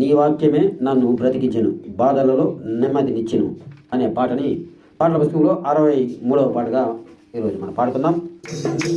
నీ వాక్యమే నన్ను బ్రతికించను బాధలలో నెమ్మదినిచ్చెను అనే పాటని పాటల పుస్తకంలో అరవై మూడవ పాటగా ఈరోజు మనం పాడుకుందాం. నీ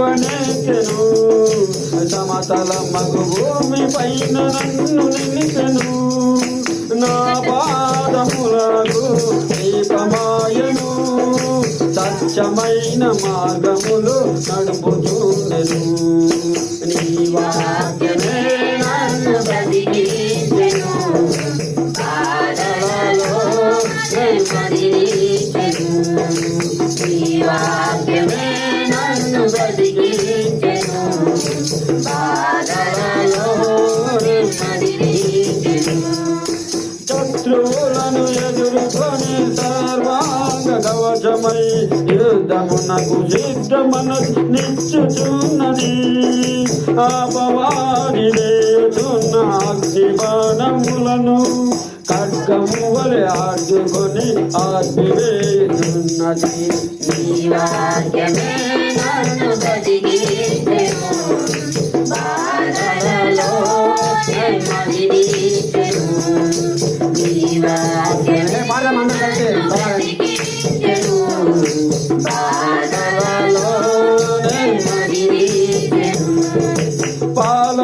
లేవనెత్తెను సమతల మగు భూమి పైన నన్ను నిలిపెను నా పాదములకు దీపమాయను. సత్యమైన మార్గములు నడుపుచుండెను నీ వాక్యమే నన్ను బ్రతికించెను పాదలలో నన్ను శత్రువులను ఎదుర్కొని సర్వాంగ కవచమై యుద్ధమునకు సిద్ధమన నిచ్చుచున్నది ఆపవాది లేచున్న అగ్ని బాణములను ఖడ్గము వలె ఆడుకొని ఆర్పివేయుచున్నది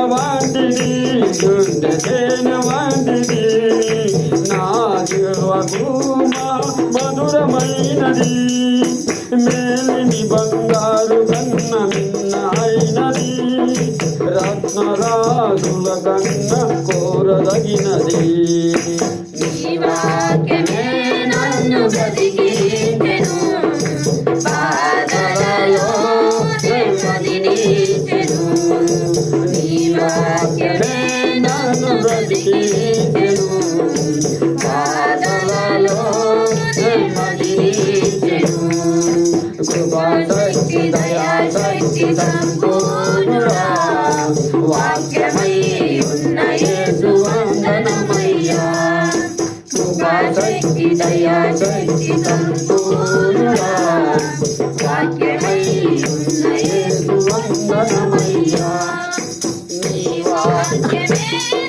పాల వాంటిది గుండె తేనె వాంటిది నా జీవకు మధురమైనది. మేలిని బంగారు కన్న మిన్న అయినది. రత్నరాజుల కన్న కోరదగినది. నీ నీ వాక్యమే నన్ను బ్రతికించెను. బాధలలో నెమ్మదినిచ్చెను. సంపూర్ణుడా వాక్యమై ఉన్న యేసు వందనమయ్యా వాక్యమే నన్ను